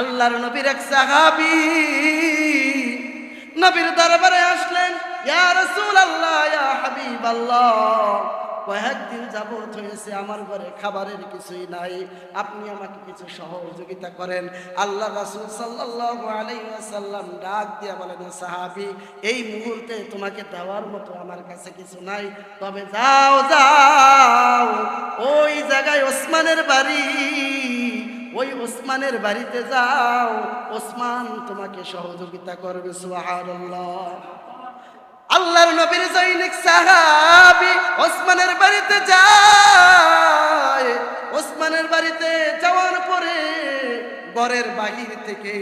আল্লাহর নবীর এক সাহাবি নবীর দরবারে আসলেন, ইয়া রাসূল আল্লাহ ইয়া হাবিব আল্লাহ কয়েকদিন যাবত হয়েছে, আমার ঘরে খাবারের কিছুই নাই, আপনি আমাকে কিছু সহযোগিতা করেন। আল্লাহ রাসূল সাল্লাল্লাহু আলাইহি ওয়াসাল্লাম ডাক দিয়া বলেন সাহাবি, এই মুহূর্তে তোমাকে দেওয়ার মতো আমার কাছে কিছু নাই, তবে যাও যাও, ওই জায়গায় ওসমানের বাড়ি। ওই ওসমানের বাড়িতে যাও। ওসমান তোমাকে সহযোগিতা করবে, সুবহানাল্লাহ। আল্লাহর নবীর জৈনিক সাহাবি ওসমানের বাড়িতে যায়। ওসমানের বাড়িতে যাওয়ার পরে ঘরের বাহির থেকে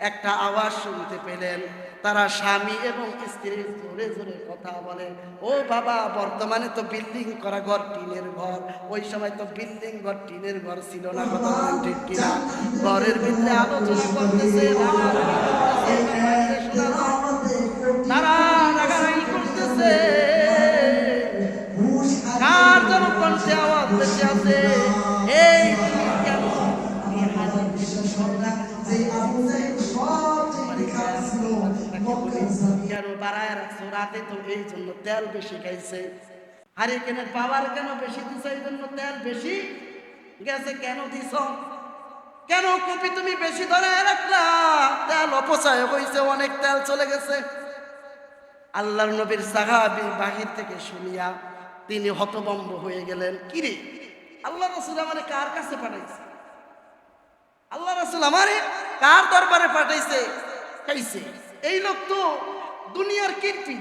একটা আওয়াজ শুনতে পেলেন। তারা স্বামী এবং স্ত্রী জোরে জোরে কথা বলে ও বাবা, বর্তমানে তো বিল্ডিং করা ঘর, টিনের ঘর। ওই সময় তো বিল্ডিং ঘর, টিনের ঘর ছিল না ঘরের ভিতরে আলোচনা করতেছে তারা আওয়াজ আছে? বাড়ায় রাখছো রাতে তো এই জন্য তেল বেশি খাইছে। আরে কেন পাওয়ার কেন বেশি দিছ? এই জন্য তেল বেশি? গেছে কেন দিছ? কেন কপি তুমি বেশি ধরে রাখলা? তেল অপচয় হয়েছে অনেক তেল চলে গেছে। আল্লাহর নবীর সাহাবি বাহির থেকে শুনিয়া তিনি হতবম্ব হয়ে গেলেন। কিরে আল্লাহ রসুল আমারে কার কাছে পাঠাইছে? আল্লাহ রসুল আমারে কার দরবারে পাঠাইছে? খাইছে। এই লোক তো দুনিয়ার কীর্তি।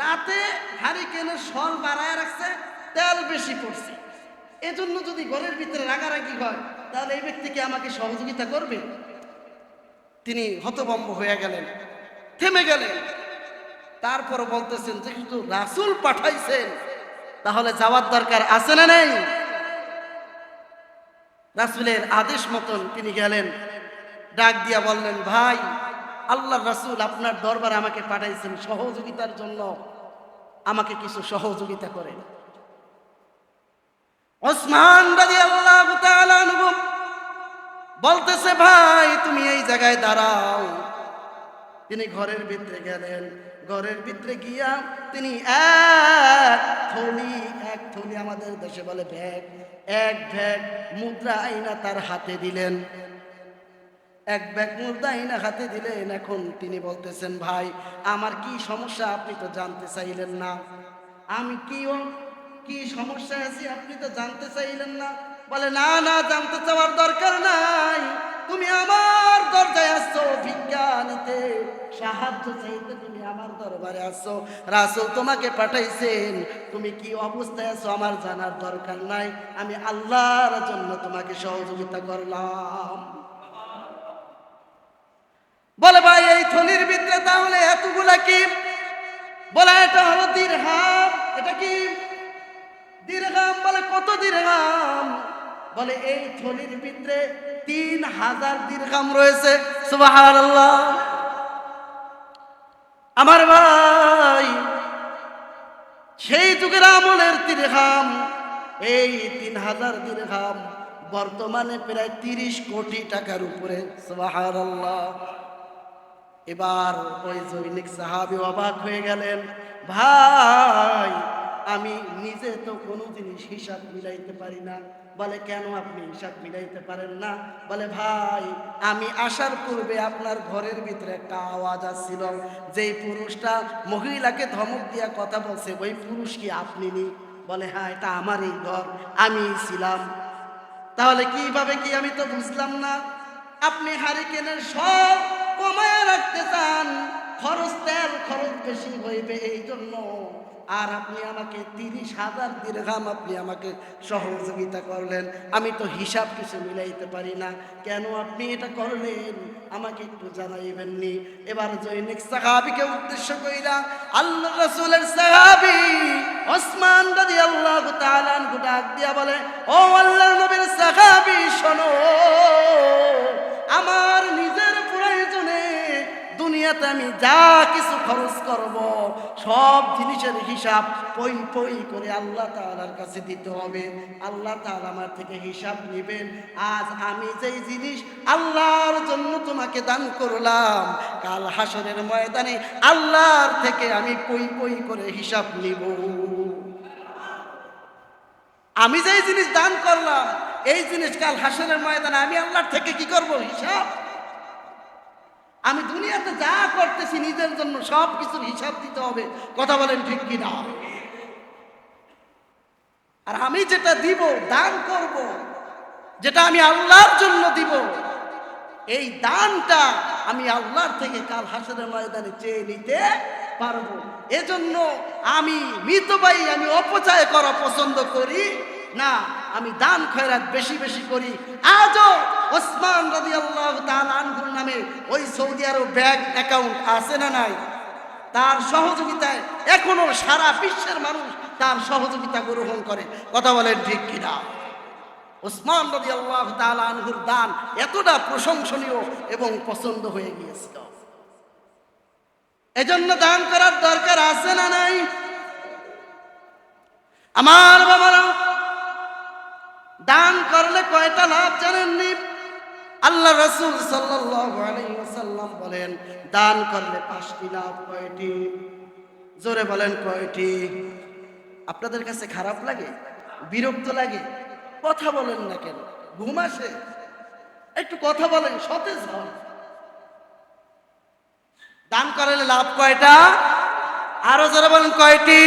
রাতে হারিকেনের সল বাড়ায় রাখছে, তেল বেশি পড়ছে। এজন্য যদি ঘরের ভিতরে রাগারাগি হয়, তাহলে এই ব্যক্তিকে আমাকে সহযোগিতা করবে। তিনি হতভম্ব হয়ে গেলেন, থেমে গেলেন। তারপর বলতেছেন যেহেতু রাসুল পাঠাইছেন, তাহলে যাওয়ার দরকার আছে না নেই? রাসুলের আদেশ মতন তিনি গেলেন। ডাক দিয়া বললেন, ভাই আল্লাহ রাসুল আপনার দরবার আমাকে পাঠাইছেন সহযোগিতার জন্য। আমাকে কিছু সহযোগিতা করেন। ওসমান বলতেছে, ভাই, তুমি এই জায়গায় দাঁড়াও। তিনি ঘরের ভিতরে গেলেন। ঘরের ভিতরে গিয়া তিনি এক থলি এক থলি আমাদের দেশে বলে ভ্যাগ এক ব্যাগ মুদ্রা আইনা তার হাতে দিলেন। এক ব্যাগ মুর্দা আইনা হাতে দিলেন, এখন তিনি বলতেছেন, ভাই, আমার কি সমস্যা আপনি তো জানতে চাইলেন না। আমি কি ও- কি সমস্যা আছি আপনি তো জানতে চাইলেন না। বলে, না না, জানতে চাওয়ার দরকার নাই। তুমি আমার দরজায় আসছো ভিক্ষা নিতে সাহায্য চাইতে তুমি আমার দরবারে আসছো। রাসূল তোমাকে পাঠাইছেন, তুমি কি অবস্থায় আছো আমার জানার দরকার নাই। আমি আল্লাহর জন্য তোমাকে সহযোগিতা করলাম। বলে, ভাই, এই থলির ভিতরে তাহলে এতগুলা কি? বলে, এটা হলো দিরহাম এটা কি? দীর্ঘাম। বলে, কত দীর্ঘাম? বলে, এই থলির ভিতরে তিন হাজার দীর্ঘাম রয়েছে। সুবহানাল্লাহ। আমার ভাই, সেই যুগের আমলের দীর্ঘাম, এই তিন হাজার দীর্ঘাম বর্তমানে প্রায় তিরিশ কোটি টাকার উপরে। সুবহানাল্লাহ। এবার ওই জৈনিক সাহাবি অবাক হয়ে গেলেন, ভাই, আমি নিজে তো কোনো জিনিস হিসাব মিলাইতে পারি না। বলে, কেন আপনি হিসাব মিলাইতে পারেন না? বলে, ভাই, আমি আসার পূর্বে আপনার ঘরের ভিতরে একটা আওয়াজ আসছিল, যেই পুরুষটা মহিলাকে ধমক দিয়া কথা বলছে, ওই পুরুষ কি আপনি নি? বলে হ্যাঁ এটা আমার এই ঘর আমি ছিলাম। তাহলে কীভাবে কি আমি তো বুঝলাম না? আপনি হারিকেনের সব রাখতে চান, খরচ তেল খরচ বেশি হইবে এই জন্য আর আপনি আমাকে তিরিশ হাজার দিরহাম আপনি আমাকে সহযোগিতা করলেন। আমি তো হিসাব কিছু মিলাইতে পারি না। কেন আপনি এটা করলেন? আমাকে একটু জানাইবেননি। এবার জৈনিক সাহাবিকে উদ্দেশ্য কইরা আল্লাহ রসুলের সাহাবি ওসমান রাদি আল্লাহ তালান ডাক দিয়া বলে, ও আল্লাহ নবীর সাহাবি, শোনো। দুনিয়াতে আমি যা কিছু খরচ করব, সব জিনিসের হিসাব পই পই করে আল্লাহ তাআলার কাছে দিতে হবে। আল্লাহ তাআলা আমার থেকে হিসাব নেবেন। আজ আমি যেই জিনিস আল্লাহর জন্য তোমাকে দান করলাম, কাল হাসরের ময়দানে আল্লাহর থেকে আমি পই পই করে হিসাব নিব। আমি যেই জিনিস দান করলাম, এই জিনিস কাল হাসনের ময়দানে আমি আল্লাহর থেকে কি করব? হিসাব? আমি দুনিয়াতে যা করতেছি নিজের জন্য সব কিছুর হিসাব দিতে হবে। কথা বলেন ঠিক কি না আর আমি যেটা দিব, দান করব, যেটা আমি আল্লাহর জন্য দিব, এই দানটা আমি আল্লাহর থেকে কাল হাসনের ময়দানে চেয়ে নিতে পারব। এজন্য আমি মৃতবাই আমি অপচয় করা পছন্দ করি না। আমি দান খয়রাত বেশি বেশি করি। আজও ওসমান রাজি আল্লাহ আনহুর নামে ওই সৌদি আরব ব্যাংক অ্যাকাউন্ট আছে না নাই? তার সহযোগিতায় এখনও সারা বিশ্বের মানুষ তার সহযোগিতা গ্রহণ করে। কথা বলেন ঠিক কিনা? ওসমান রবি আল্লাহ আনহুর দান এতটা প্রশংসনীয় এবং পছন্দ হয়ে গিয়েছিল। এজন্য দান করার দরকার আছে না নাই? আমার বাবারা দান করলে কয়টা লাভ জানেননি? আল্লাহ রসুল সাল্লাম বলেন, দান করলে পাঁচটি লাভ কয়টি? জোরে বলেন কয়টি? আপনাদের কাছে খারাপ লাগে? বিরক্ত লাগে? কথা বলেন না কেন? ঘুম আসে? একটু কথা বলেন, সতেজ হন। দান করলে লাভ কয়টা? আরও যারা বলেন কয়টি?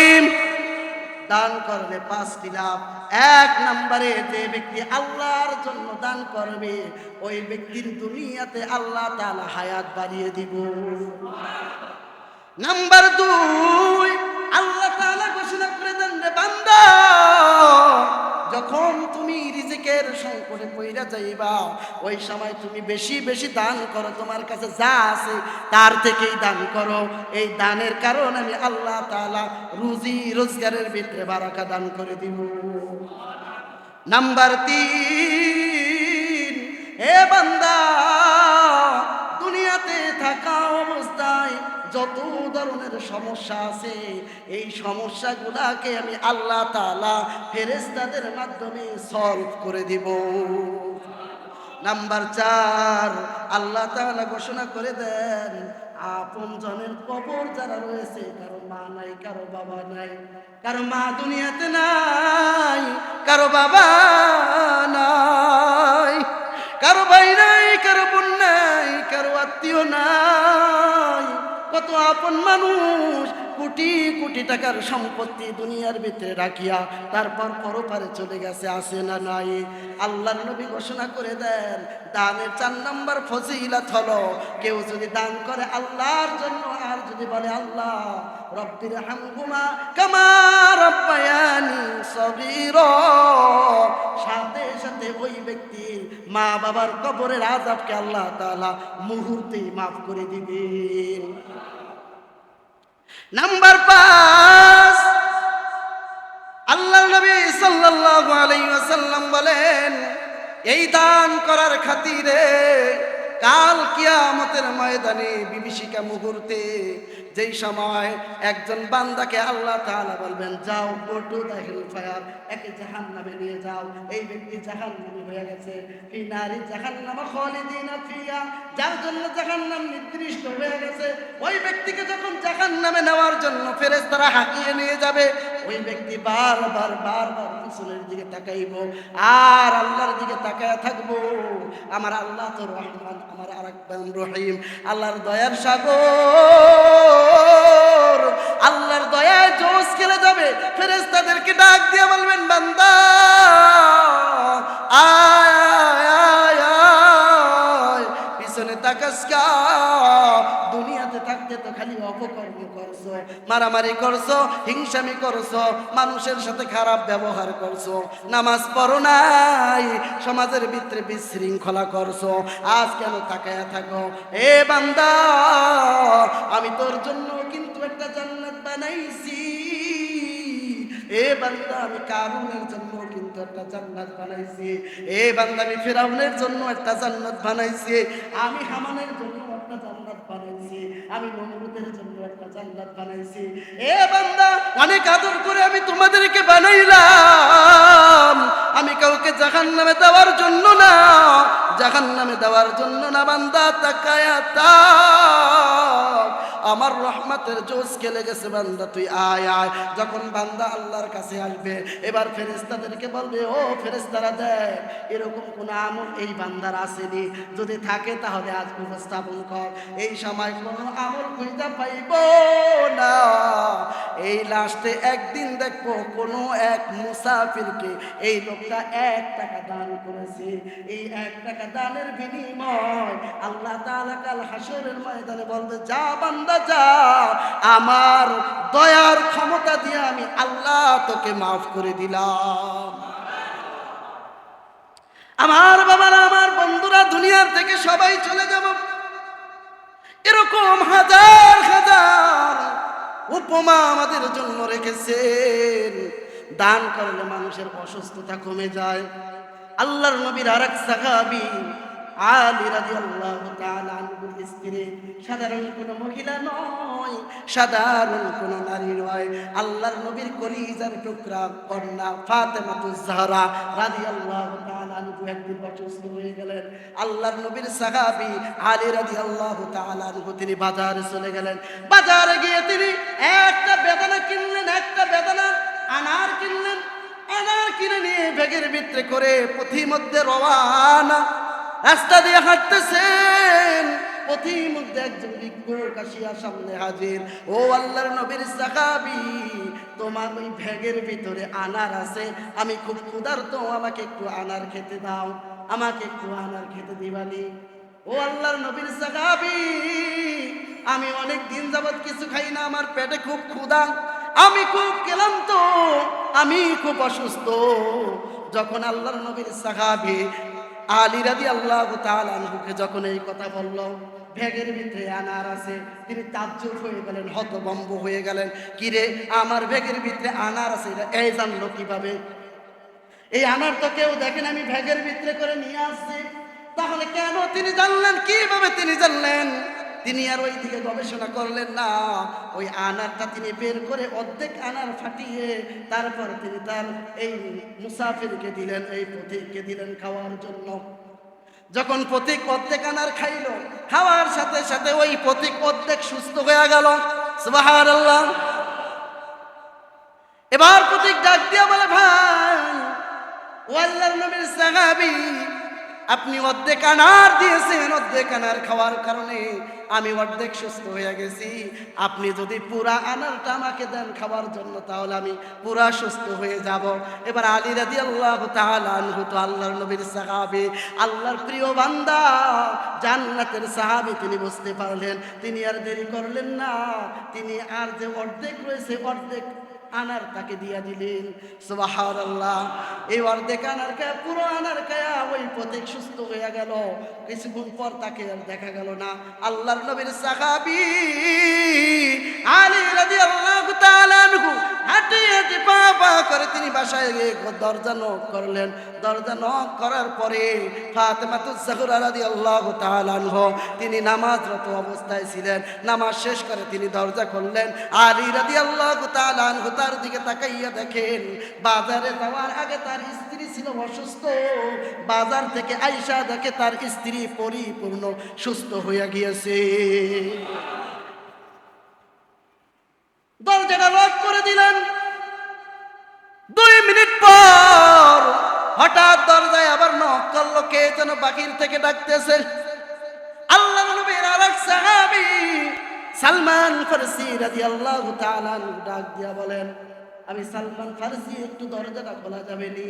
দান করবে পাঁচটি লাভ এক নম্বরে যে ব্যক্তি আল্লাহর জন্য দান করবে, ওই ব্যক্তির দুনিয়াতে আল্লাহ তালা হায়াত বাড়িয়ে দিব। নাম্বার দুই আল্লাহ তাআলা ঘোষণা করে দেন রে বান্দা, যখন তুমি রিজিকের সংকটে পইরা যাইবা, ওই সময় তুমি বেশি বেশি দান করো, তোমার কাছে যা আছে তার থেকেই দান করো। এই দানের কারণ আমি আল্লাহ তাআলা রুজি রোজগারের ভিতরে বারাকা দান করে দিব। নাম্বার তিন এ বান্দা যত ধরনের সমস্যা আছে, এই সমস্যাগুলাকে আমি আল্লাহ তাআলা ফেরেস্তাদের মাধ্যমে সলভ করে দিব। নাম্বার চার, আল্লাহ তাআলা ঘোষণা করে দেন, আপন জনের কবর যারা রয়েছে, কারও মা নাই, কারও বাবা নাই, কারও মা দুনিয়াতে নাই, কারও বাবা নাই, কারও ভাই নাই, কারও বোন নাই, কারও আত্মীয় নাই। কত আপন মানুষ। কোটি কোটি টাকার সম্পত্তি দুনিয়ার ভিতরে রাখিয়া তারপর পরপারে চলে গেছে আসে না নাই? আল্লাহর নবী ঘোষণা করে দেন, দানের চার নম্বর ফজিলত হলো, কেউ যদি দান করে আল্লাহর জন্য, আর যদি বলে আল্লাহ, রব্বির হামহুমা কামা রব্বায়ানি সগীর। সাথে সাথে ওই ব্যক্তির মা বাবার কবরের আজাবকে আল্লাহ তাআলা মুহূর্তেই মাফ করে দিবেন। নাম্বার পাঁচ। আল্লাহ নবী সাল্লাল্লাহু আলাইহি ওয়াসাল্লাম বলেন এই দান করার খাতিরে কাল কিয়ামতের ময়দানে বিভীষিকা মুহূর্তে যেই সময় একজন বান্দাকে আল্লাহ তাআলা বলবেন, যাও go to the hell fire একে জাহান্নামে নিয়ে যাও। এই ব্যক্তি জাহান্নামে হয়ে গেছে। ফি নারি জাহান্নামা খালিদিনা ফিয়া, যার জন্য জাহান্নাম নির্দিষ্ট হয়ে গেছে, ওই ব্যক্তিকে যখন জাহান্নামে নেওয়ার জন্য ফেরেশতারা হাঁকিয়ে নিয়ে যাবে, ওই ব্যক্তি বারবার বারবার রসুলের দিকে তাকাইব, আর আল্লাহর দিকে তাকায় থাকব। আমার আল্লাহ তো রহমান, আমার আর রহিম। আল্লাহর দয়ার সাগর, আল্লাহর দয়ায় জোশ খেলে যাবে। ফেরেস্তাদেরকে ডাক দিয়ে বলবেন, বান্দা, আয়। দুনিয়াতে থাকতে তো খালি অপকর্ম করছ, মারামারি করছ, হিংসামি করছ, মানুষের সাথে খারাপ ব্যবহার করছ, নামাজ পড়ো নাই, সমাজের ভিতরে বিশৃঙ্খলা করছ, আজ কেন তাকায়া থাকো? এ বান্দা, আমি তোর জন্য কিন্তু একটা জান্নাত বানাইছি। এ বান্দা, আমি কারুনের জন্য কিন্তু একটা জান্নাত বানাইছি। এ বান্দা, আমি ফেরাউনের জন্য একটা জান্নাত বানাইছি। আমি হামানের জন্য একটা জান্নাত বানাইছি। আমি নমরুদের জন্য একটা জান্নাত বানাইছি। এ বান্দা, অনেক আদর করে আমি তোমাদেরকে বানাইলাম। আমি কাউকে জাহান নামে দেওয়ার জন্য না জাহান নামে দেওয়ার জন্য না বান্দা, তাকায়া তাক আমার রহমতের জোশ খেলে গেছে বান্দা, তুই আয় আয়। যখন বান্দা আল্লাহর কাছে আসবে, এবার ফেরেস্তাদেরকে বলবে, ও ফেরেস্তারা দেখ, এরকম কোন আমল এই বান্দার আসেনি। যদি থাকে তাহলে আজ উপস্থাপন কর। এই সময় কোনো আমল খুঁজতে পাইব না। এই লাস্টে একদিন দেখব কোনো এক মুসাফিরকে এই লোকটা এক টাকা দান করেছে। এই এক টাকা দানের বিনিময় আল্লাহ তাআলা কাল হাসরের ময়দানে বলবে, যা বান্দা যা আমার দয়ার ক্ষমতা দিয়ে আমি আল্লাহ তোকে মাফ করে দিলাম। আমার বাবারা, আমার বন্ধুরা দুনিয়ার থেকে সবাই চলে যাব। এরকম হাজার হাজার উপমা আমাদের জন্য রেখেছেন। দান করলে মানুষের অসুস্থতা কমে যায়। আল্লাহর নবীর আরেক সাহাবি আলী রাদিয়াল্লাহু তাআলা আনহুর স্ত্রী সাধারণ কোনো মহিলা নয়, সাধারণ কোনো নারী নয়। আল্লাহর নবীর হয়ে গেলেন। আল্লাহর নবীর সাহাবী আলী তাআলা আনহু তিনি বাজারে চলে গেলেন। বাজারে গিয়ে তিনি একটা বেদনা কিনলেন, একটা বেদনা আনার কিনলেন। আনার কিনে নিয়ে ব্যাগের ভিতরে করে পথিমধ্যে রওয়ানা রাস্তা দিয়ে হাঁটতেছেন। পথিমধ্যে একজন ভিক্ষুক সামনে হাজির। ও আল্লাহর নবীর সাহাবি, তোমার ওই ব্যাগের ভিতরে আনার আছে। আমি খুব ক্ষুধার্ত, আমাকে একটু আনার খেতে দাও। আমাকে একটু আনার খেতে দিবানি। ও আল্লাহর নবীর সাহাবি, আমি অনেক দিন যাবত কিছু খাই না, আমার পেটে খুব ক্ষুধা। আমি খুব ক্লান্ত, আমি খুব অসুস্থ। যখন আল্লাহর নবীর সাহাবি আলী রাদি আল্লাহ তালুকে যখন এই কথা বলল ভেগের ভিতরে আনার আছে, তিনি তাজ্জুব হয়ে গেলেন হতবম্ব হয়ে গেলেন। কিরে আমার ভেগের ভিতরে আনার আছে এই জানলো কীভাবে? এই আনার তো কেউ দেখেন আমি ভেগের ভিতরে করে নিয়ে আসছি। তাহলে কেন তিনি জানলেন? কীভাবে তিনি জানলেন? তিনি আর ওই দিকে গবেষণা করলেন না। ওই আনারটা তিনি বের করে অর্ধেক আনার ফাটিয়ে তারপর তিনি তার এই মুসাফিরকে দিলেন, এই পথিককে দিলেন খাওয়ার জন্য। যখন পথিক অর্ধেক আনার খাইল, খাওয়ার সাথে সাথে ওই পথিক অর্ধেক সুস্থ হয়ে গেল। আল্লাহ এবার পথিক ডাক দিয়া বলে, ভাই, ও আল্লাহর নবীর সাহাবী আপনি অর্ধেক আনার দিয়েছেন, অর্ধেক আনার খাওয়ার কারণে আমি অর্ধেক সুস্থ হয়ে গেছি। আপনি যদি পুরা আনারটা আমাকে দেন খাওয়ার জন্য, তাহলে আমি পুরা সুস্থ হয়ে যাব। এবার আলী রাদি আল্লাহ তাহু আল্লাহর নবীর সাহাবি, আল্লাহর প্রিয় বান্দা, জান্নাতের সাহাবি তিনি বুঝতে পারলেন। তিনি আর দেরি করলেন না, তিনি আর যে অর্ধেক রয়েছে, অর্ধেক আনার তাকে দিয়া দিলেন। সুবাহার আল্লাহ এই অর্ধেক আনার খায়া, পুরো আনার খায়া ওই পথে সুস্থ হয়ে গেল। কিছুক্ষণ পর তাকে আর দেখা গেল না। আল্লাহর নবীর সাহাবি আলী রাদি আল্লাহ হাঁটি হাঁটি পা পা করে তিনি বাসায় গিয়ে দরজা নক করলেন। দরজা নক করার পরে ফাতেমাতুজ জাহরা রাদিয়াল্লাহু তাআলা আনহু, তিনি নামাজরত অবস্থায় ছিলেন। নামাজ শেষ করে তিনি দরজা খুললেন। আলী রাদিয়াল্লাহু তাআলা আনহু তার দিকে তাকাইয়া দেখেন। বাজারে যাওয়ার আগে তার স্ত্রী ছিল অসুস্থ। বাজার থেকে আইসা দেখে তার স্ত্রী পরিপূর্ণ সুস্থ হইয়া গিয়েছে। দরজাটা লক করে দিলেন। দুই মিনিট পর হঠাৎ দরজায় আবার নক করল। কে যেন বাকির থেকে ডাকতেছে। আল্লাহ নবীর আরেক সাহাবী সালমান ফারসি তাআলা আনহু ডাক দিয়া বলেন, আমি সালমান ফারসি, একটু দরজাটা খোলা যাবে নি?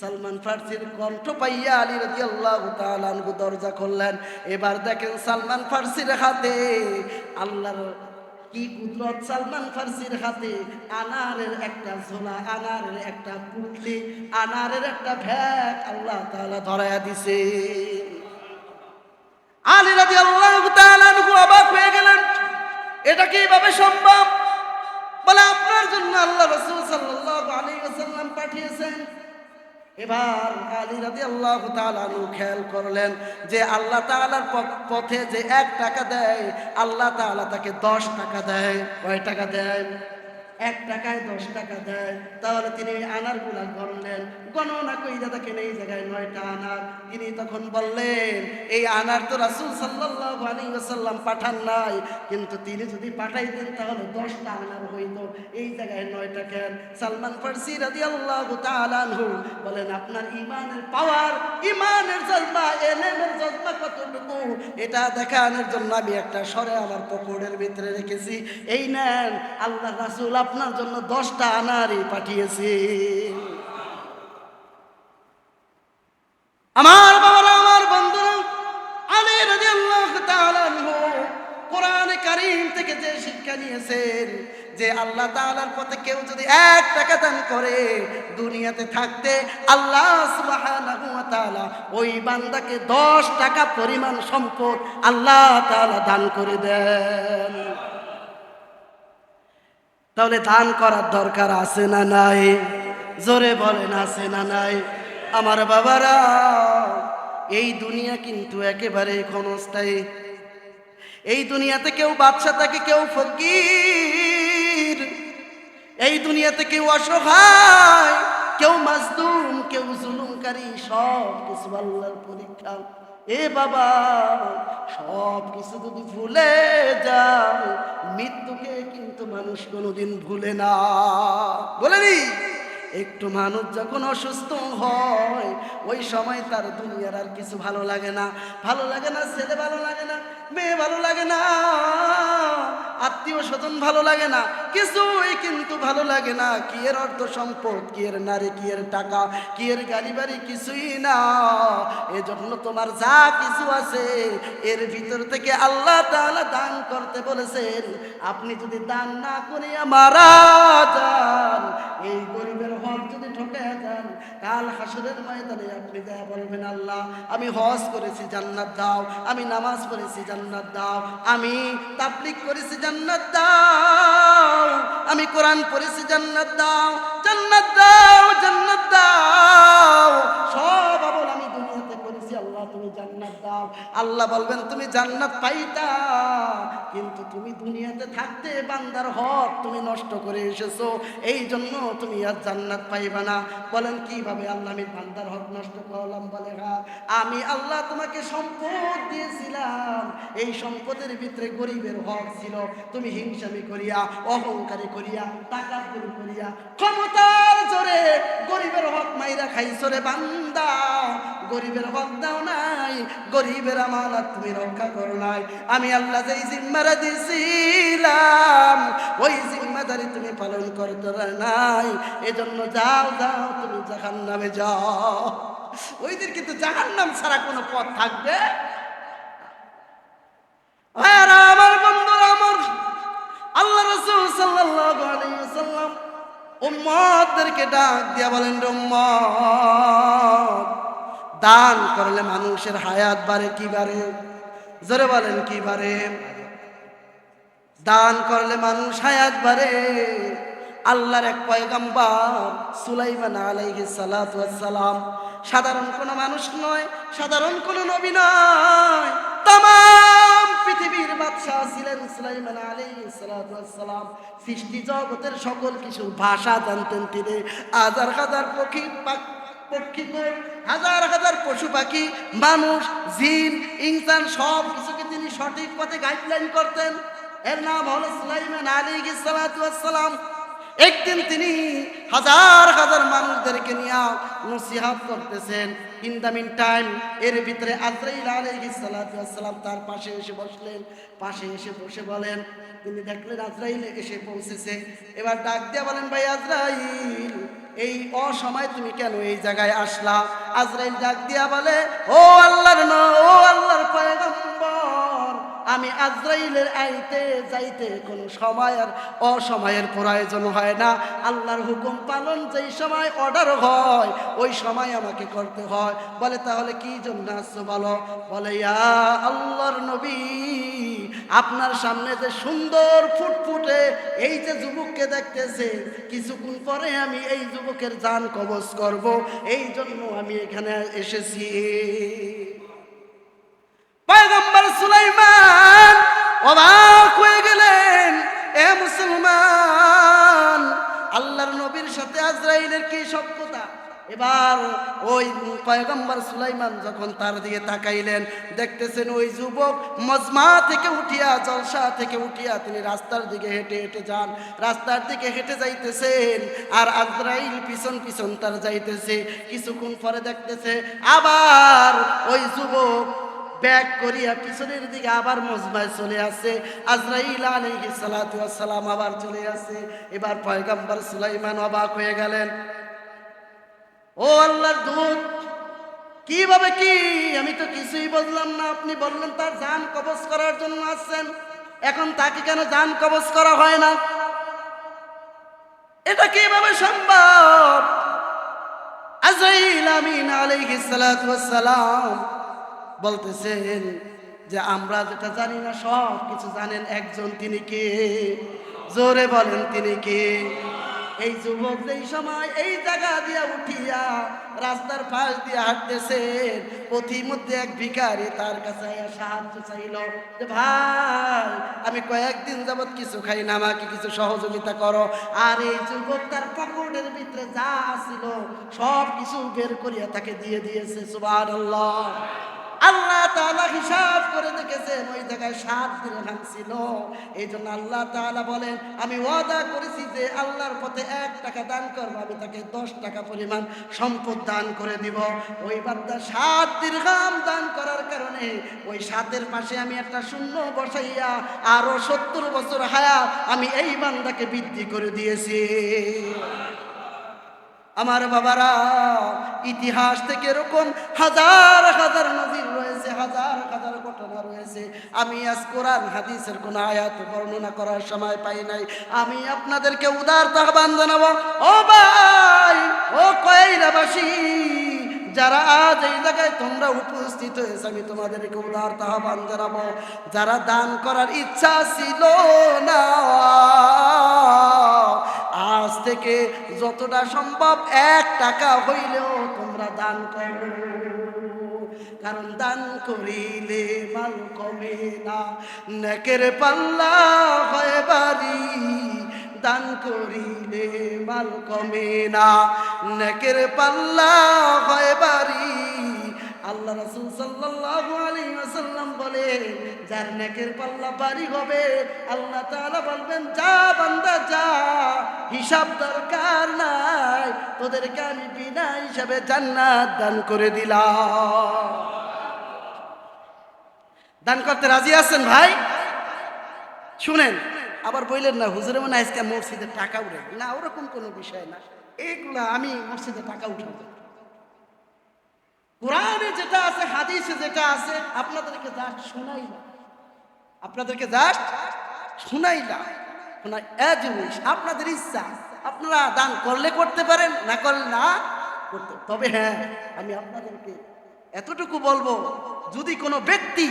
সালমান ফার্সির কণ্ঠ পাইয়া আলী রাদিয়াল্লাহু তাআলা আনহু দরজা খুললেন। এবার দেখেন সালমান ফার্সির হাতে আল্লাহর কি কুদরত, সালমান ফার্সির হাতে আনারের একটা ঝোলা, আনারের একটা পুটলি আনারের একটা ভ্যাক আল্লাহ তাআলা ধরায়া দিছে। আলী রাদিয়াল্লাহু তাআলা আনহু অবাক হয়ে গেলেন। এটা কীভাবে সম্ভব? বলে, আপনার জন্য আল্লাহ রসুল সাল্লাহ আলী ওয়াসাল্লাম পাঠিয়েছেন। এবার আলী রাজি আল্লাহ তালু খেয়াল করলেন যে আল্লাহ তালার পথে যে এক টাকা দেয়, আল্লাহ তালা তাকে দশ টাকা দেয়। কয় টাকা দেয়? এক টাকায় দশ টাকা দেয়। তাহলে তিনি আনারগুলা গণলেন গণনা কইরা দেখেন এই জায়গায় নয়টা আনার। তিনি তখন বললেন, এই আনার তো রাসুল আলাইহি ওয়াসাল্লাম পাঠান নাই। কিন্তু তিনি যদি পাঠাইতেন তাহলে দশটা আনার হইতো। এই জায়গায় নয়টা কেন? সালমান ফার্সি রাদিয়াল্লাহু তাআলা আনহু বলেন, আপনার ইমানের পাওয়ার ইমানের জজবা, এলেমের জজবা কতটুকু? এটা দেখানোর জন্য আমি একটা সরে আমার পকড়ের ভিতরে রেখেছি। এই নেন আল্লাহ রাসূল আপনার জন্য দশটা আনারই পাঠিয়েছি। আমার বাবারা, আমার বন্ধুরা, আলী তাআলা আনহু কোরআনে কারীম থেকে যে শিক্ষা নিয়েছেন, যে আল্লাহ তাআলার পথে কেউ যদি এক টাকা দান করে দুনিয়াতে থাকতে, আল্লাহ সুবহানাহু ওয়া তাআলা ওই বান্দাকে দশ টাকা পরিমাণ সম্পদ আল্লাহ তাআলা দান করে দেন। তাহলে দান করার দরকার আছে না নাই? জোরে বলেন, আছে না নাই? আমার বাবারা, এই দুনিয়া কিন্তু একেবারে ক্ষণস্থায়ী। এই দুনিয়াতে কেউ বাচ্চা থাকে কেউ ফকির। এই দুনিয়াতে কেউ অসহায়, কেউ মাজদুম কেউ জুলুমকারী সব কিছু আল্লাহর পরীক্ষা। এ বাবা সব কিছু যদি ভুলে যায় মৃত্যুকে কিন্তু মানুষ কোনোদিন ভুলে না। বলে নি? একটু মানুষ যখন অসুস্থ হয়, ওই সময় তার দুনিয়ার আর কিছু ভালো লাগে না। ভালো লাগে না, ছেলে ভালো লাগে না, মেয়ে ভালো লাগে না। আত্মীয় স্বজন ভালো লাগে না? কিছুই কিন্তু ভালো লাগে না। কি এর অর্থ সম্পদ? কি এর নারী? কি এর টাকা? কি এর গাড়ি বাড়ি কিছুই না। এজন্য তোমার যা কিছু আছে, এর ভিতর থেকে আল্লাহ তাআলা দান করতে বলেছেন, আপনি যদি দান না করে মারা যান, এই গরিবের হক যদি ঠকে যান, কাল হাসরের ময়দানে আপনি যা বলবেন আল্লাহ, আমি হজ করেছি জান্নাত দাও, আমি নামাজ পড়েছি জান্নাত দাও, আমি তাবলিক করেছি জান্নাত দাও। আমি কোরআন পড়েছি জান্নাত দাও জান্নাত দাও জান্নাত দাও। আল্লাহ বলবেন, তুমি জান্নাত পাইতা, কিন্তু তুমি দুনিয়াতে থাকতে বান্দার হক তুমি নষ্ট করে এসেছ। এই জন্য তুমি আর জান্নাত পাইবা না। বলেন, কীভাবে আল্লাহ আমি বান্দার হক নষ্ট করলাম? বলে হ্যাঁ আমি আল্লাহ তোমাকে সম্পদ দিয়েছিলাম। এই সম্পদের ভিতরে গরিবের হক ছিল। তুমি হিংসামি করিয়া, অহংকারী করিয়া টাকা করিয়া, ক্ষমতার জোরে গরিবের হক মাইরা খাইছো রে বান্দা। গরিবের হক দাও নাই গরিবের আমানত তুমি রক্ষা করো নাই। আমি আল্লাহ যেই জিম্মারা দিছিলাম, ওই জিম্মাদারি তুমি পালন করতে নাই। এজন্য যাও যাও, তুমি জাহান নামে যাও। ওইদের কিন্তু জাহান নাম ছাড়া কোনো পথ থাকবে? আমার বন্ধুরা, আমার আল্লাহ রসুল সাল্লাল্লাহু আলাইহি ওয়াসাল্লাম উম্মতদেরকে ডাক দিয়া বলেন, উম্মত দান করলে মানুষের হায়াত বাড়ে কি বাড়ে? জোরে বলেন কি বাড়ে? দান করলে মানুষ হায়াত বাড়ে। আল্লাহর এক পয়গাম্বার সুলাইমান ওয়াস সালাম সাধারণ কোনো মানুষ নয়, সাধারণ কোনো নবী নয়। তাম পৃথিবীর বাদশাহ ছিলেন সুলাইমান ওয়াস সালাম। সৃষ্টি জগতের সকল কিছু ভাষা জানতেন তিনি। হাজার হাজার পক্ষী হাজার হাজার পশু পাখি, মানুষ, জিন, ইনসান সব কিছুকে তিনি সঠিক পথে গাইডলাইন করতেন। এর নাম হলো সুলাইমান আলী সালাম। একদিন তিনি হাজার হাজার মানুষদেরকে নিয়ে নসিহাত করতেছেন। ইন দ্য মিন টাইম এর ভিতরে আজরাইল আলাইহি সালাম তার পাশে এসে বসলেন। পাশে এসে বসে বলেন, তিনি দেখলেন আজরাইল এসে পৌঁছেছে। এবার ডাক দিয়ে বলেন, ভাই আজরাইল এই অসময় তুমি কেন এই জায়গায় আসলা? আজরাইল ডাক দিয়া বলে, ও আল্লাহর ন ও আল্লাহর পয়গম্বর, আমি আজরাইলের আইতে যাইতে কোনো সময় আর অসময়ের প্রয়োজন হয় না। আল্লাহর হুকুম পালন যেই সময় অর্ডার হয়, ওই সময় আমাকে করতে হয়। বলে, তাহলে কি জন্য আসছো বলো? বলে, ইয়া আল্লাহর নবী আপনার সামনে যে সুন্দর ফুটফুটে এই যে যুবককে দেখতেছে, কিছুক্ষণ পরে আমি এই যুবকের জান কবজ করব, এই জন্য আমি এখানে এসেছি। পয়গম্বর সুলাইমান অবাক হয়ে গেলেন, এ মুসলমান, আল্লাহর নবীর সাথে আজরাইলের কি সভ্যতা এবার ওই পয়গম্বর সুলাইমান যখন তার দিকে তাকাইলেন, দেখতেছেন ওই যুবক মজমা থেকে উঠিয়া, জলসা থেকে উঠিয়া তিনি রাস্তার দিকে হেঁটে হেঁটে যান। রাস্তার দিকে হেঁটে যাইতেছেন আর আজরাইল পিছন পিছন তার যাইতেছে। কিছুক্ষণ পরে দেখতেছে আবার ওই যুবক ব্যাক করিয়া পিছনের দিকে আবার মজমায় চলে আসে। আজরাইল সালাতু সালাম আবার চলে আসে। এবার পয়গম্বর সুলাইমান অবাক হয়ে গেলেন। ও আল্লাহর দূত, কীভাবে কি? আমি তো কিছুই বললাম না, আপনি বললেন তার জান কবজ করার জন্য আসছেন। এখন তাকে কেন জান কবজ করা হয় না? এটা কীভাবে সম্ভব? আজরাইল আমিন আলাইহিস সালাতু সালাম বলতেছেন যে আমরা যেটা জানি না সব কিছু জানেন একজন তিনি কে? জোরে বলেন তিনি কে? এই যুবক যেই সময় এই জায়গা দিয়া উঠিয়া রাস্তার পাশ দিয়ে হাঁটতেছেন, পথিমধ্যে এক ভিখারি তার কাছে সাহায্য চাইল যে, ভাই, আমি কয়েকদিন যাবৎ কিছু খাই না, আমাকে কিছু সহযোগিতা করো। আর এই যুবক তার পকেটের ভিতরে যা ছিল সব কিছু বের করিয়া তাকে দিয়ে দিয়েছে, সুবহানাল্লাহ। আল্লাহ তাআলা হিসাব করে দেখেছেন, ওই জায়গায় সাত দিরহাম ছিল। এই জন্য আল্লাহ তাআলা বলেন, আমি ওয়াদা করেছি যে আল্লাহর পথে এক টাকা দান করব, আমি তাকে দশ টাকা পরিমাণ সম্পদ দান করে দিব। ওই বান্দা সাত দিরহাম দান করার কারণে, ওই সাতের পাশে আমি একটা শূন্য বসাইয়া আরও সত্তর বছর হায়া আমি এই বান্দাকে বৃদ্ধি করে দিয়েছি। আমার বাবারা, ইতিহাস থেকে এরকম হাজার হাজার নজির রয়েছে, হাজার হাজার ঘটনা রয়েছে। আমি আজ কোরআন, হাদিসের কোন আয়াত বর্ণনা করার সময় পাই নাই। আমি আপনাদেরকে উদার আহ্বান জানাব, ও ভাই, ও কয়রাবাসী যারা আজ এই জায়গায় তোমরা উপস্থিত হয়েছে, আমি তোমাদেরকে উদার আহ্বান জানাব। যারা দান করার ইচ্ছা ছিল না আজ থেকে যতটা সম্ভব এক টাকা হইলেও তোমরা দান করো। কারণ দান করিলে মাল কমে না। নেকের পাল্লা হয় বাড়ি, দান করিলে মাল কমে না। নেকের পাল্লা হয় বাড়ি, আল্লাহ রাসূল সাল্লাল্লাহু আলাইহি ওয়াসাল্লাম বলে যার নেকের পাল্লা বাড়ি হবে, আল্লাহ তাআলা বলবেন, যা বান্দা, যা, হিসাব দরকার নাই, তোদেরকে আমি বিনা হিসাবে জান্নাত দান করে দিলাম। দান করতে রাজি আছেন ভাই? শুনেন, আবার বললেন না, হুজুরে মনে আজকে মসজিদে টাকা উঠে না, ওরকম কোনো বিষয় না। এইগুলা আমি মসজিদে টাকা উঠাবো। কোরআনে যেটা আছে, হাদিসে যেটা আছে, আপনাদেরকে জাস্ট শোনাইলাম আপনাদেরকে জাস্ট শুনাইলাম। শোনা জিনিস, আপনাদের ইচ্ছা, আপনারা দান করলে করতে পারেন, না করলে না করতে তবে হ্যাঁ আমি আপনাদেরকে এতটুকু বলব, যদি কোনো ব্যক্তি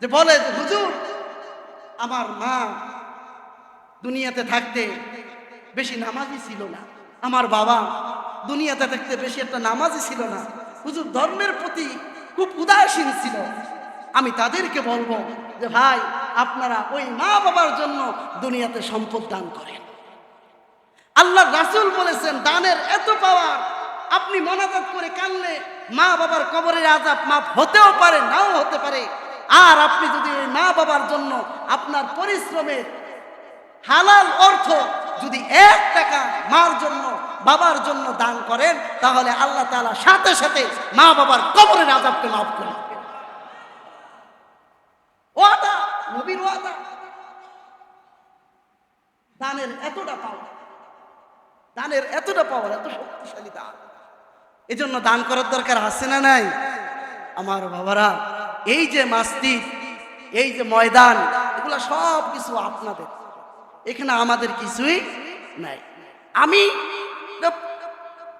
যে বলে যে, হুজুর, আমার মা দুনিয়াতে থাকতে বেশি নামাজি ছিল না, আমার বাবা দুনিয়াতে থাকতে বেশি একটা নামাজি ছিল না, হুজুর, ধর্মের প্রতি খুব উদাসীন ছিল। আমি তাদেরকে বলব যে ভাই, আপনারা ওই মা বাবার জন্য দুনিয়াতে সম্পদ দান করেন আল্লাহ রাসূল বলেছেন, দানের এত পাওয়ার, আপনি মনাজাত করে কানলে মা বাবার কবরের আজাব মাফ হতেও পারে, নাও হতে পারে আর আপনি যদি ওই মা বাবার জন্য আপনার পরিশ্রমের হালাল অর্থ যদি এক টাকা মার জন্য, বাবার জন্য দান করেন, তাহলে আল্লাহ তাআলা সাথে সাথে মা বাবার কবরের আজাবকে মাফ করে দেবেন। ওয়াদা, নবীর ওয়াদা। দানের এতটা পাওয়া দানের এতটা পাওয়ার এত শক্তিশালী দান। এজন্য দান করার দরকার আছে না নাই? আমার বাবারা, এই যে মাস্তিদ এই যে ময়দান, এগুলা সব কিছু আপনাদের। এখানে আমাদের কিছুই নাই। আমি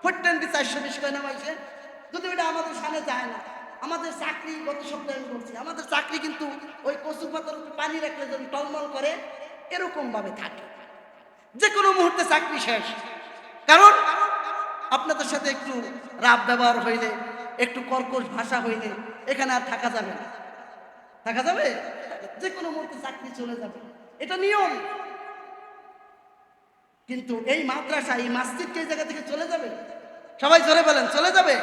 ফোরটেন্টি চারশো বিশ কয় নামাইছে। যদি ওটা আমাদের সামনে যায় না আমাদের চাকরি গত সপ্তাহে আমি বলছি, আমাদের চাকরি কিন্তু ওই কচু পাতার পানি রাখলে যখন টলমল করে এরকম ভাবে থাকে। যে কোনো মুহূর্তে চাকরি শেষ। কারণ আপনাদের সাথে একটু রাব ব্যবহার হইলে, একটু কর্কশ ভাষা হইলে, এখানে আর থাকা যাবে না। থাকা যাবে? যে কোনো মুহূর্তে চাকরি চলে যাবে। এটা নিয়ম। কিন্তু এই মাদ্রাসা, এই মাসজিদকে এই জায়গা থেকে চলে যাবে? সবাই জোরে বলেন, চলে যাবে?